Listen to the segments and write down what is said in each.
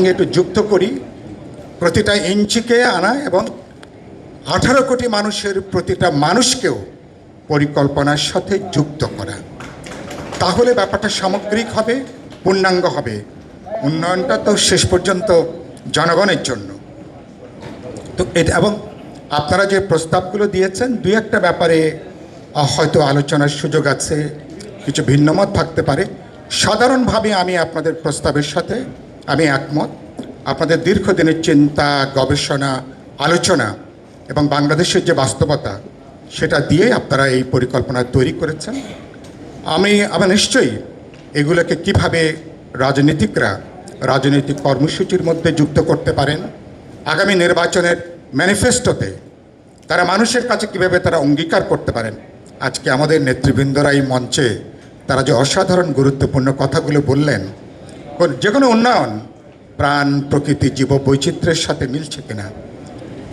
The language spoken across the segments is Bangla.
সঙ্গে একটু যুক্ত করি। প্রতিটা ইঞ্চিকে আনা এবং আঠারো কোটি মানুষের প্রতিটা মানুষকেও পরিকল্পনার সাথে যুক্ত করা। তাহলে ব্যাপারটা সামগ্রিক হবে, পূর্ণাঙ্গ হবে। উন্নয়নটা তো শেষ পর্যন্ত জনগণের জন্য। তো এটা এবং আপনারা যে প্রস্তাবগুলো দিয়েছেন, দুই একটা ব্যাপারে হয়তো আলোচনার সুযোগ আছে, কিছু ভিন্নমত থাকতে পারে। সাধারণভাবে আমি আপনাদের প্রস্তাবের সাথে আমি একমত। আপনাদের দীর্ঘদিনের চিন্তা, গবেষণা, আলোচনা এবং বাংলাদেশের যে বাস্তবতা, সেটা দিয়ে আপনারা এই পরিকল্পনা তৈরি করেছেন। আমি আমি নিশ্চয়ই এগুলোকে কীভাবে রাজনীতিকরা রাজনৈতিক কর্মসূচির মধ্যে যুক্ত করতে পারেন, আগামী নির্বাচনের ম্যানিফেস্টোতে তারা মানুষের কাছে কীভাবে তারা অঙ্গীকার করতে পারেন, আজকে আমাদের নেতৃবৃন্দরা এই মঞ্চে তারা যে অসাধারণ, গুরুত্বপূর্ণ কথাগুলো বললেন যে কোনো উন্নয়ন প্রাণ, প্রকৃতি জীব বৈচিত্র্যের সাথে মিলছে কিনা?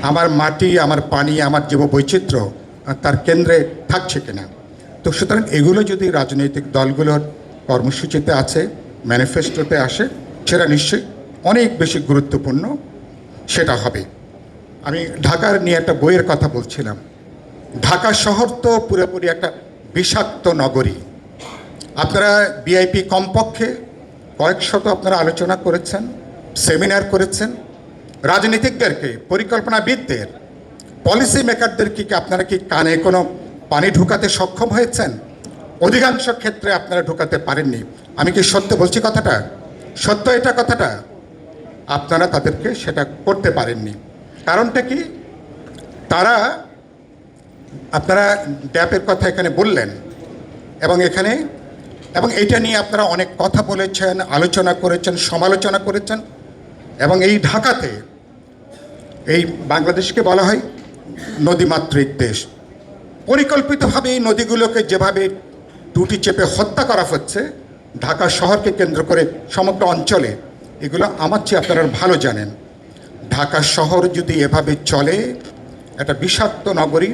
আমার মাটি, আমার পানি, আমার জীব বৈচিত্র্য তার কেন্দ্রে থাকছে কিনা? তো সুতরাং এগুলো যদি রাজনৈতিক দলগুলোর কর্মসূচিতে আছে ম্যানিফেস্টোতে আসে, সেটা নিশ্চয়ই অনেক বেশি গুরুত্বপূর্ণ, সেটা হবে। আমি ঢাকার নিয়ে একটা বইয়ের কথা বলছিলাম। ঢাকা শহর তো পুরোপুরি একটা বিষাক্ত নগরী। আপনারা বিআইপি কমপক্ষে কয়েক শত আপনারা আলোচনা করেছেন সেমিনার করেছেন। রাজনীতিকদেরকে, পরিকল্পনাবিদদের পলিসি মেকারদেরকে কি আপনারা কি কানে কোনো পানি ঢুকাতে সক্ষম হয়েছেন? অধিকাংশ ক্ষেত্রে আপনারা ঢুকাতে পারেননি। আমি কি সত্য বলছি কথাটা? সত্য এটা কথাটা? আপনারা তাদেরকে সেটা করতে পারেননি। কারণটা কি? তারা আপনারা ড্যাপের কথা এখানে বললেন এবং এখানে এবং এটা নিয়ে আপনারা অনেক কথা বলেছেন, আলোচনা করেছেন, সমালোচনা করেছেন। এবং এই ঢাকাতে এই বাংলাদেশকে বলা হয় নদীমাতৃক দেশ। পরিকল্পিতভাবে এই নদীগুলোকে যেভাবে টুটি চেপে হত্যা করা হচ্ছে, ঢাকা শহরকে কেন্দ্র করে সমগ্র অঞ্চলে, এগুলো আমার চেয়ে আপনারা ভালো জানেন। ঢাকা শহর যদি এভাবে চলে, একটা বিষাক্ত নগরী,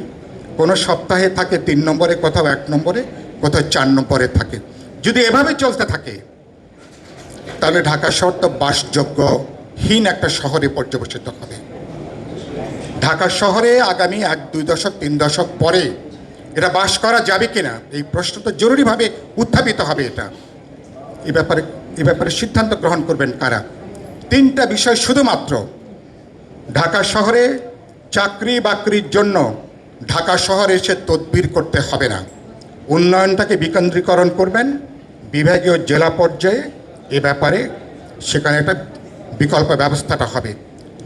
কোনো সপ্তাহে থাকে তিন নম্বরে, কোথাও এক নম্বরে, কোথাও চার নম্বরে থাকে। যদি এভাবে চলতে থাকে, তাহলে ঢাকা শহর তো বাসযোগ্যহীন একটা শহরে পর্যবেসিত হবে। ঢাকা শহরে আগামী এক, দুই দশক, তিন দশক পরে এটা বাস করা যাবে কিনা, এই প্রশ্ন তো জরুরিভাবে উত্থাপিত হবে এটা। এ ব্যাপারে এ ব্যাপারে সিদ্ধান্ত গ্রহণ করবেন কারা? তিনটা বিষয় শুধুমাত্র। ঢাকা শহরে চাকরি বাকরির জন্য ঢাকা শহরে এসে তদবির করতে হবে না। উন্নয়নটাকে বিকেন্দ্রীকরণ করবেন বিভাগীয় জেলা পর্যায়ে এ ব্যাপারে সেখানে একটা বিকল্প ব্যবস্থাটা হবে।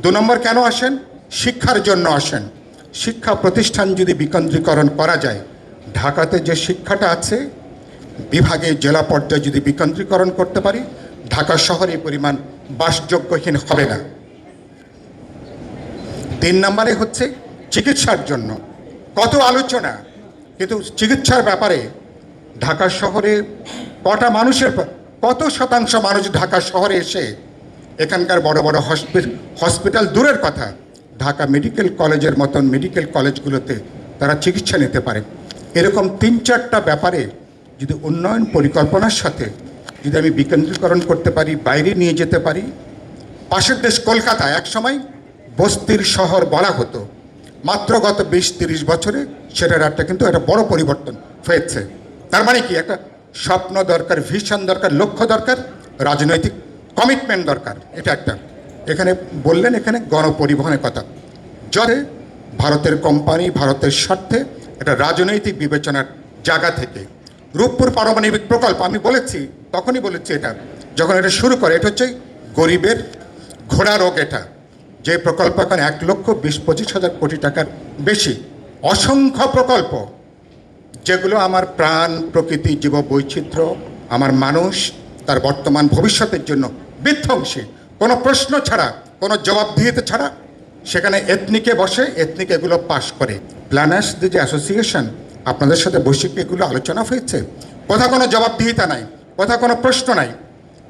দু নম্বর কেন আসেন? শিক্ষার জন্য আসেন। শিক্ষা প্রতিষ্ঠান যদি বিকেন্দ্রীকরণ করা যায়, ঢাকাতে যে শিক্ষাটা আছে বিভাগে জেলা পর্যায়ে যদি বিকেন্দ্রীকরণ করতে পারি, ঢাকা শহরে পরিমাণ বাসযোগ্যহীন হবে না। তিন নম্বরে হচ্ছে চিকিৎসার জন্য। কত আলোচনা, কিন্তু চিকিৎসার ব্যাপারে ঢাকা শহরে কটা মানুষের কত শতাংশ মানুষ ঢাকা শহরে এসে এখানকার বড় বড় হসপি- হসপিটাল দূরের কথা, ঢাকা মেডিকেল কলেজের মতন মেডিকেল কলেজগুলোতে তারা চিকিৎসা নিতে পারে। এরকম তিন চারটা ব্যাপারে যদি উন্নয়ন পরিকল্পনার সাথে যদি আমি বিকেন্দ্রীকরণ করতে পারি, বাইরে নিয়ে যেতে পারি, পাশের দেশ কলকাতা একসময় বস্তির শহর বলা হতো, মাত্র গত বিশ তিরিশ বছরে সেটার একটা কিন্তু একটা বড় পরিবর্তন হয়েছে। তার মানে কি? একটা স্বপ্ন দরকার ভিশন দরকার, লক্ষ্য দরকার, রাজনৈতিক কমিটমেন্ট দরকার। এটা একটা। এখানে বললেন এখানে গণপরিবহনের কথা। জরে ভারতের কোম্পানি ভারতের স্বার্থে এটা রাজনৈতিক বিবেচনার জায়গা থেকে। রূপপুর পারমাণবিক প্রকল্প, আমি বলেছি, তখনই বলেছি এটা। যখন এটা শুরু করে, এটা হচ্ছে গরিবের ঘোড়া রোগ এটা। যে প্রকল্প এখন এক লক্ষ বিশ, পঁচিশ হাজার কোটি টাকার বেশি। অসংখ্য প্রকল্প। যেগুলো আমার প্রাণ, প্রকৃতি, জীব বৈচিত্র্য, আমার মানুষ, তার বর্তমান ভবিষ্যতের জন্য বিধ্বংসী। কোনো প্রশ্ন ছাড়া, কোনো জবাবদিহিতে ছাড়া সেখানে এথনিকে বসে এথনিক এগুলো পাশ করে। প্ল্যানার্স দি যে অ্যাসোসিয়েশন আপনাদের সাথে বৈশ্বিক এগুলো আলোচনা হয়েছে। কোথাও কোনো জবাবদিহিতা নাই, কোথাও কোনো প্রশ্ন নাই।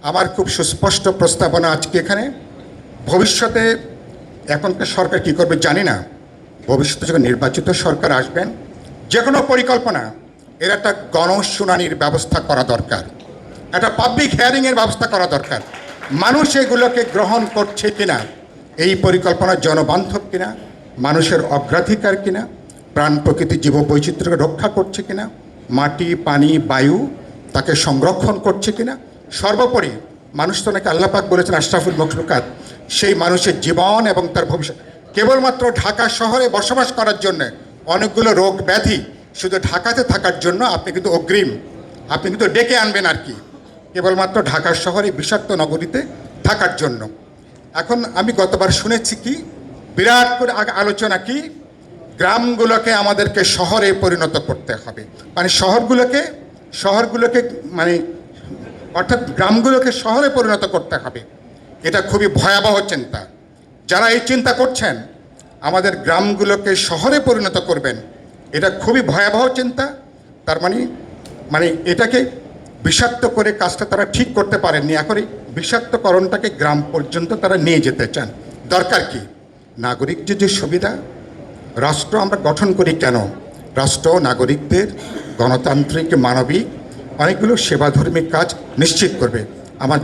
আমার খুব সুস্পষ্ট প্রস্তাবনা আজকে এখানে। ভবিষ্যতে এখনকার সরকার কী করবে জানি না। ভবিষ্যতে যখন নির্বাচিত সরকার আসবেন যে কোনো পরিকল্পনা, এর একটা গণশুনানির ব্যবস্থা করা দরকার। একটা পাবলিক হিয়ারিংয়ের ব্যবস্থা করা দরকার। মানুষ এগুলোকে গ্রহণ করছে কিনা, এই পরিকল্পনা জনবান্ধব কিনা, মানুষের অগ্রাধিকার কিনা, প্রাণ প্রকৃতি জীব বৈচিত্র্যকে রক্ষা করছে কিনা, মাটি, পানি, বায়ু তাকে সংরক্ষণ করছে কিনা, সর্বোপরি মানুষ তো নাকি আল্লাপাক বলেছেন, আশরাফুল মখলুকাত, সেই মানুষের জীবন এবং তার ভবিষ্যৎ। কেবলমাত্র ঢাকা শহরে বসবাস করার জন্য অনেকগুলো রোগ ব্যাধি শুধু ঢাকাতে থাকার জন্য আপনি কিন্তু অগ্রিম, আপনি কিন্তু ডেকে আনবেন আর কি। কেবলমাত্র ঢাকা শহরে বিষাক্ত নগরীতে থাকার জন্য। এখন আমি গতবার শুনেছি কি, বিরাট করে আলোচনা কি, গ্রামগুলোকে আমাদেরকে শহরে পরিণত করতে হবে। মানে শহরগুলোকে শহরগুলোকে মানে অর্থাৎ গ্রামগুলোকে শহরে পরিণত করতে হবে। এটা খুবই ভয়াবহ চিন্তা। যারা এই চিন্তা করছেন আমাদের গ্রামগুলোকে শহরে পরিণত করবেন, এটা খুবই ভয়াবহ চিন্তা। তার মানে মানে এটাকে বিষাক্ত করে কাজটা তারা ঠিক করতে পারেননি এখন বিষাক্তকরণটাকে গ্রাম পর্যন্ত তারা নিয়ে যেতে চান। দরকার কি? নাগরিক যে যে সুবিধা, রাষ্ট্র আমরা গঠন করি কেন? রাষ্ট্র, নাগরিকদের, গণতান্ত্রিক, মানবিক, অনেকগুলো সেবাধর্মী কাজ নিশ্চিত করবে। আমার